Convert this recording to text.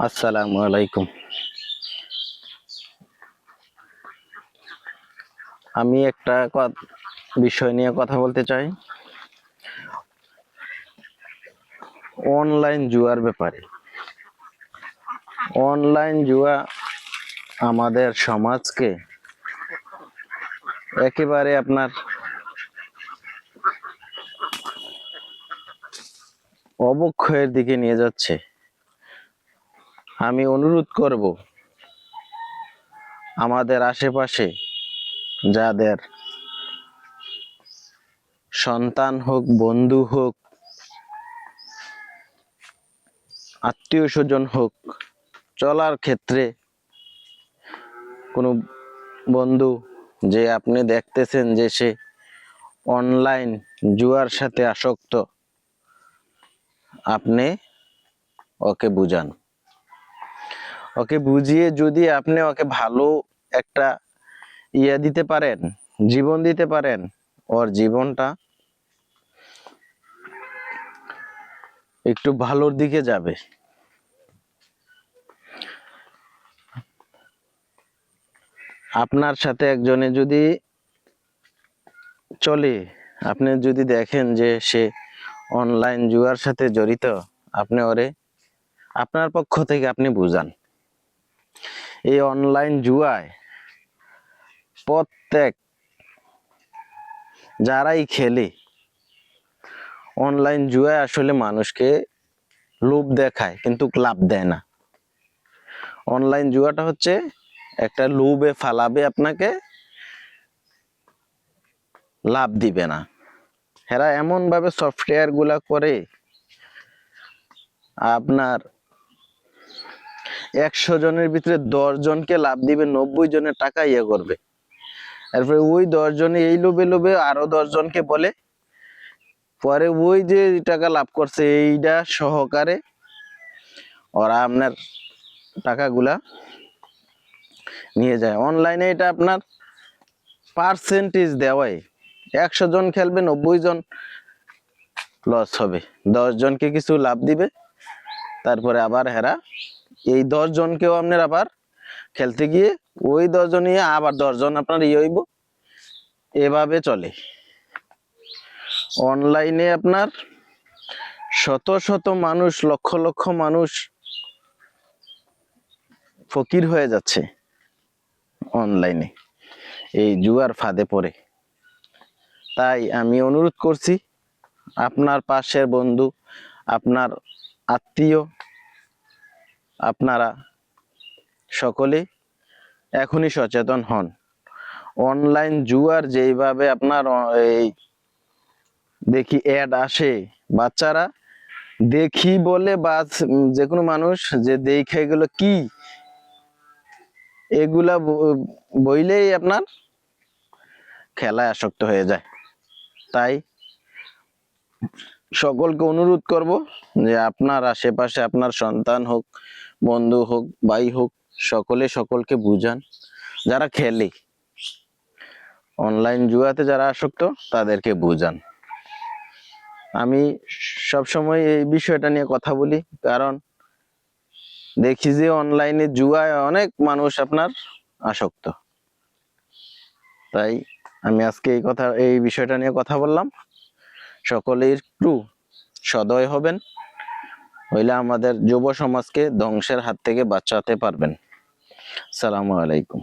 আসসালামু আলাইকুম। আমি একটা বিষয় নিয়ে কথা বলতে চাই। অনলাইন জুয়ার ব্যাপারে। অনলাইন জুয়া আমাদের সমাজকে একেবারে আপনার অবক্ষয়ের দিকে নিয়ে যাচ্ছে। আমি অনুরোধ করব আমাদের আশেপাশে যাদের সন্তান হোক, বন্ধু হোক, আত্মীয় স্বজন হোক, চলার ক্ষেত্রে কোনো বন্ধু যে আপনি দেখতেছেন যে সে অনলাইন জুয়ার সাথে আসক্ত, আপনি ওকে বুঝান। ওকে বুঝিয়ে যদি আপনি ওকে ভালো একটা ইয়ে দিতে পারেন, জীবন দিতে পারেন, ওর জীবনটা একটু ভালোর দিকে যাবে। আপনার সাথে একজনে যদি চলে, আপনি যদি দেখেন যে সে অনলাইন জুয়ার সাথে জড়িত, আপনি ওরে, আপনার পক্ষ থেকে আপনি বুঝান। এই অনলাইন জুয়ায় প্রত্যেক যারাই খেলে অনলাইন জুয়ায় আসলে মানুষকে লোভ দেখায় কিন্তু লাভ দেয় না। অনলাইন জুয়াটা হচ্ছে একটা লোভে ফালাবে আপনাকে, লাভ দিবে না। এরা এমন ভাবে সফটওয়্যারগুলা করে আপনার একশো জনের ভিতরে দশ জনকে লাভ দিবে, নব্বই জনের টাকা ইয়ে করবে। তারপরে ওই দশ জনে এই লোভে লোভে আরও দশ জনকে বলে। পরে ওই যে টাকা লাভ করছে এইটা সহকারে ওরা আপনার টাকাগুলা নিয়ে যায়। অনলাইনে এটা আপনার পার্সেন্টেজ দেওয়াই। একশো জন খেলবে, নব্বই জন লস হবে। দশ জনকে কিছু লাভ দিবে, তারপরে আবার হেরা এই দশ জনকেও আপনার আবার খেলতে গিয়ে ওই দশ জন নিয়ে আবার দশ জন আপনার ইয়ে হইব। এভাবে চলে। অনলাইনে আপনার শত শত মানুষ, লক্ষ লক্ষ মানুষ ফকির হয়ে যাচ্ছে অনলাইনে এই জুয়ার ফাঁদে পড়ে। তাই আমি অনুরোধ করছি, আপনার পাশের বন্ধু, আপনার আত্মীয় আপনারা সকলে এখনই সচেতন হন। অনলাইন জুয়ার যেইভাবে আপনার এই দেখি অ্যাড আসে, বাচ্চারা দেখি বলে বা যে কোনো মানুষ যে দেখে এগুলো কি, এগুলা বইলেই আপনার খেলায় আসক্ত হয়ে যায়। তাই সকলকে অনুরোধ করব যে আপনার আশেপাশে আপনার সন্তান হোক বন্ধু হোক, ভাই হোক, সকলে সকলকে বুঝান। যারা খেলে অনলাইন জুয়াতে যারা আসক্ত, তাদেরকে বুঝান। আমি সব সময় এই বিষয়টা নিয়ে কথা বলি, কারণ দেখি যে অনলাইনে জুয়ায় অনেক মানুষ আপনার আসক্ত। তাই আমি আজকে এই কথা, এই বিষয়টা নিয়ে কথা বললাম। সকলে একটু সদয় হবেন। হইলে আমাদের যুব সমাজকে ধ্বংসের হাত থেকে বাঁচাতে পারবেন। সালামু আলাইকুম।